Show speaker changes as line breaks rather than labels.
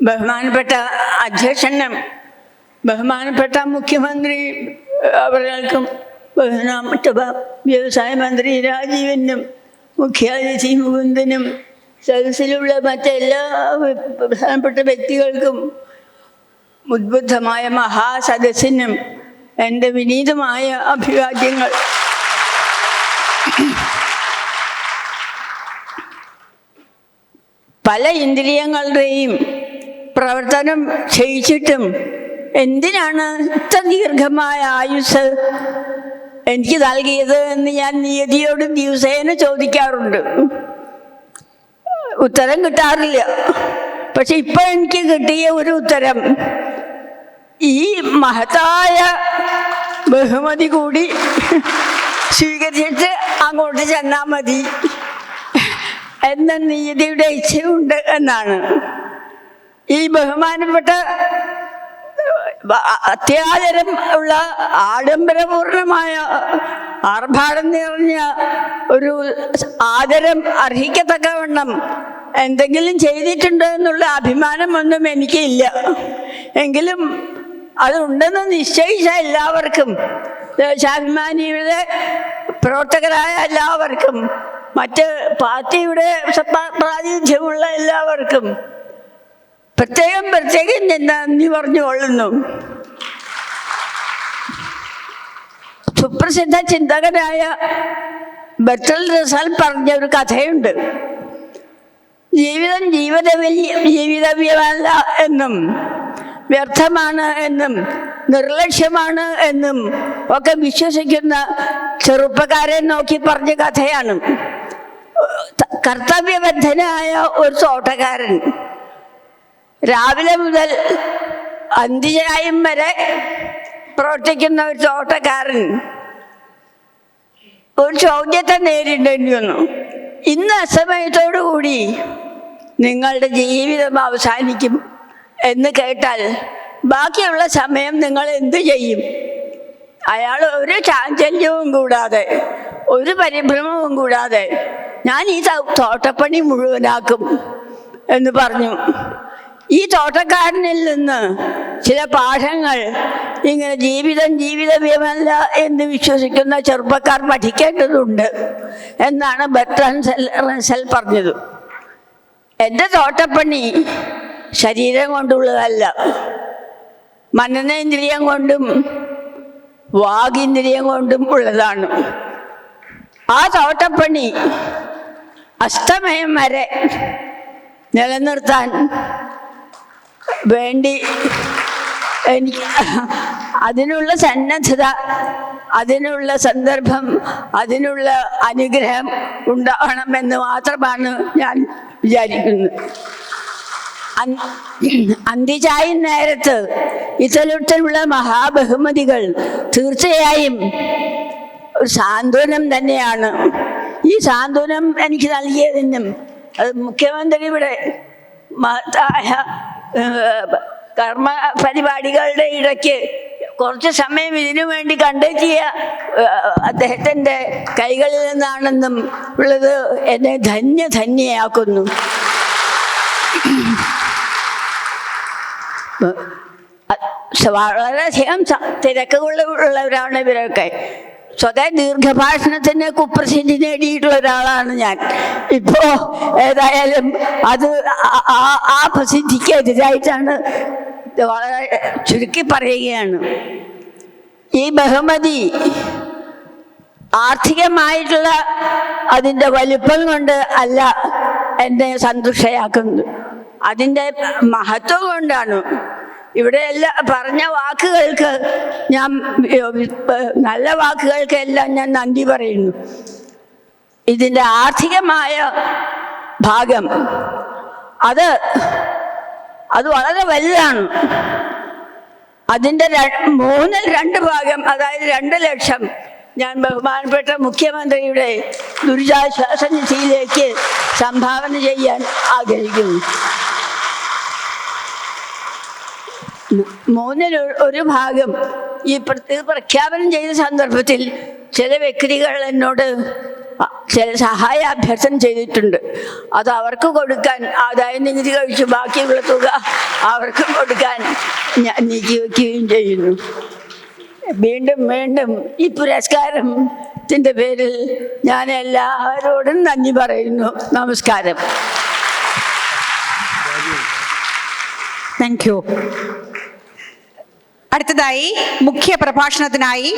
ബഹുമാനപ്പെട്ട അധ്യക്ഷനും ബഹുമാനപ്പെട്ട മുഖ്യമന്ത്രി അവർക്കും ബഹുമാനപ്പെട്ട വ്യവസായ മന്ത്രി രാജീവനും മുഖ്യാതിഥി മുകുന്ദനും സദസ്സിലുള്ള മറ്റെല്ലാ പ്രധാനപ്പെട്ട വ്യക്തികൾക്കും ഉദ്ബുദ്ധമായ മഹാസദസ്സിനും എന്റെ വിനീതമായ അഭിവാദ്യങ്ങൾ. പല ഇന്ദ്രിയങ്ങളുടെയും പ്രവർത്തനം ചെയ്യിച്ചിട്ടും എന്തിനാണ് ഇത്ര ദീർഘമായ ആയുസ് എനിക്ക് നൽകിയത് എന്ന് ഞാൻ നിയതിയോട് ദിവസേന ചോദിക്കാറുണ്ട്. ഉത്തരം കിട്ടാറില്ല. പക്ഷെ ഇപ്പൊ എനിക്ക് കിട്ടിയ ഒരു ഉത്തരം ഈ മഹത്തായ ബഹുമതി കൂടി സ്വീകരിച്ചിട്ട് അങ്ങോട്ട് ചെന്നാൽ മതി എന്ന നീതിയുടെ ഇച്ഛയുണ്ട് എന്നാണ്. ഈ ബഹുമാനപ്പെട്ട അത്യാചരം ഉള്ള ആഡംബരപൂർണമായ ആർഭാടം നിറഞ്ഞ ഒരു ആദരം അർഹിക്കത്തക്കവണ്ണം എന്തെങ്കിലും ചെയ്തിട്ടുണ്ട് എന്നുള്ള അഭിമാനം അഭിമാനമൊന്നും എനിക്കില്ല. എങ്കിലും അതുണ്ടെന്ന് നിശ്ചയിച്ച എല്ലാവർക്കും ദേശാഭിമാനിയുടെ പ്രവർത്തകരായ എല്ലാവർക്കും മറ്റ് പാർട്ടിയുടെ പ്രാതിനിധ്യമുള്ള എല്ലാവർക്കും പ്രത്യേകം പ്രത്യേകം ഞാൻ നന്ദി പറഞ്ഞുകൊള്ളുന്നു. സുപ്രസിദ്ധ ചിന്തകനായ ബറ്റൽ റസൽ പറഞ്ഞ ഒരു കഥയുണ്ട്. ജീവിതം ജീവിതവ്യ ജീവിതവ്യമല്ല എന്നും വ്യർത്ഥമാണ് എന്നും നിർലക്ഷ്യമാണ് എന്നും ഒക്കെ വിശ്വസിക്കുന്ന ചെറുപ്പക്കാരെ നോക്കി പറഞ്ഞ കഥയാണ്. കർത്തവ്യബദ്ധനായ ഒരു തോട്ടക്കാരൻ. രാവിലെ മുതൽ അന്ത്യചായം വരെ പ്രവർത്തിക്കുന്ന ഒരു തോട്ടക്കാരൻ ഒരു ചോദ്യത്തെ നേരിടേണ്ടി വന്നു. ഇന്ന് അസമയത്തോടു കൂടി നിങ്ങളുടെ ജീവിതം അവസാനിക്കും എന്ന് കേട്ടാൽ ബാക്കിയുള്ള സമയം നിങ്ങൾ എന്തു ചെയ്യും? അയാൾ ഒരു ചാഞ്ചല്യവും കൂടാതെ ഒരു പരിഭ്രമവും കൂടാതെ ഞാൻ ഈ തോട്ടപ്പണി മുഴുവനാക്കും എന്ന് പറഞ്ഞു. ഈ തോട്ടക്കാരനിൽ നിന്ന് ചില പാഠങ്ങൾ ഇങ്ങനെ ജീവിതം ജീവിതമല്ല എന്ന് വിശ്വസിക്കുന്ന ചെറുപ്പക്കാർ പഠിക്കേണ്ടതുണ്ട് എന്നാണ് ബർട്ടൻ റസൽ പറഞ്ഞത്. എന്റെ തോട്ടപ്പണി ശരീരം കൊണ്ടുള്ളതല്ല മനനേന്ദ്രിയം കൊണ്ടും വാഗീന്ദ്രിയം കൊണ്ടും ഉള്ളതാണ്. ആ തോട്ടപ്പണി അസ്തമയം വരെ നിലനിർത്താൻ വേണ്ടി എനിക്ക് അതിനുള്ള സന്നദ്ധത അതിനുള്ള സന്ദർഭം അതിനുള്ള അനുഗ്രഹം ഉണ്ടാവണമെന്ന് മാത്രമാണ് ഞാൻ വിചാരിക്കുന്നത് അന്തിചായ നേരത്ത് ഇത്തരത്തിലുള്ള മഹാബഹുമതികൾ തീർച്ചയായും ഒരു സാന്ത്വനം തന്നെയാണ്. ഈ സാന്ത്വനം എനിക്ക് നൽകിയതിനും അത് മുഖ്യമന്ത്രിയുടെ മഹത്തായ കർമ്മ പരിപാടികളുടെ ഇടയ്ക്ക് കുറച്ച് സമയം ഇതിനു വേണ്ടി കണ്ടെത്തിയ അദ്ദേഹത്തിന്റെ കൈകളിൽ നിന്നാണെന്നും ഉള്ളത് എന്നെ ധന്യ ധന്യയാക്കുന്നു. വളരെയധികം തിരക്കുകൾ ഉള്ളവരാണ് ഇവരൊക്കെ. സ്വതേ ദീർഘഭാഷണത്തിന് കുപ്രസിദ്ധി നേടിയിട്ടുള്ള ഒരാളാണ് ഞാൻ. ഇപ്പോ ഏതായാലും അത് ആ- പ്രസിദ്ധിക്ക് എതിരായിട്ടാണ് വളരെ ചുരുക്കി പറയുകയാണ്. ഈ ബഹുമതി ആർത്ഥികമായിട്ടുള്ള അതിന്റെ വലിപ്പം കൊണ്ട് അല്ല എന്നെ സന്തുഷ്ടയാക്കുന്നത്. അതിന്റെ മഹത്വം കൊണ്ടാണ് ഇവിടെ എല്ലാ പറഞ്ഞ വാക്കുകൾക്ക് ഞാൻ നല്ല വാക്കുകൾക്ക് എല്ലാം ഞാൻ നന്ദി പറയുന്നു. ഇതിന്റെ ആർത്ഥികമായ ഭാഗം അത് അത് വളരെ വലുതാണ്. അതിന്റെ മൂന്നിൽ രണ്ട് ഭാഗം അതായത് രണ്ട് ലക്ഷം ഞാൻ ബഹുമാനപ്പെട്ട മുഖ്യമന്ത്രിയുടെ ദുരിതാശ്വാസ നിധിയിലേക്ക് സംഭാവന ചെയ്യാൻ ആഗ്രഹിക്കുന്നു. മൂന്നിൽ ഒരു- ഭാഗം ഈ പ്ര- പ്രഖ്യാപനം ചെയ്ത സന്ദർഭത്തിൽ ചില വ്യക്തികൾ എന്നോട് ചില സഹായ അഭ്യർത്ഥന ചെയ്തിട്ടുണ്ട്. അത് അവർക്ക് കൊടുക്കാൻ ആദായ നികുതി കഴിച്ച് ബാക്കിയുള്ള തുക അവർക്ക് കൊടുക്കാൻ ഞാൻ നീക്കി വയ്ക്കുകയും ചെയ്യുന്നു. വീണ്ടും വീണ്ടും ഈ പുരസ്കാരത്തിന്റെ പേരിൽ ഞാൻ എല്ലാവരോടും നന്ദി പറയുന്നു. നമസ്കാരം.
താങ്ക് യു അടുത്തതായി മുഖ്യ പ്രഭാഷണത്തിനായി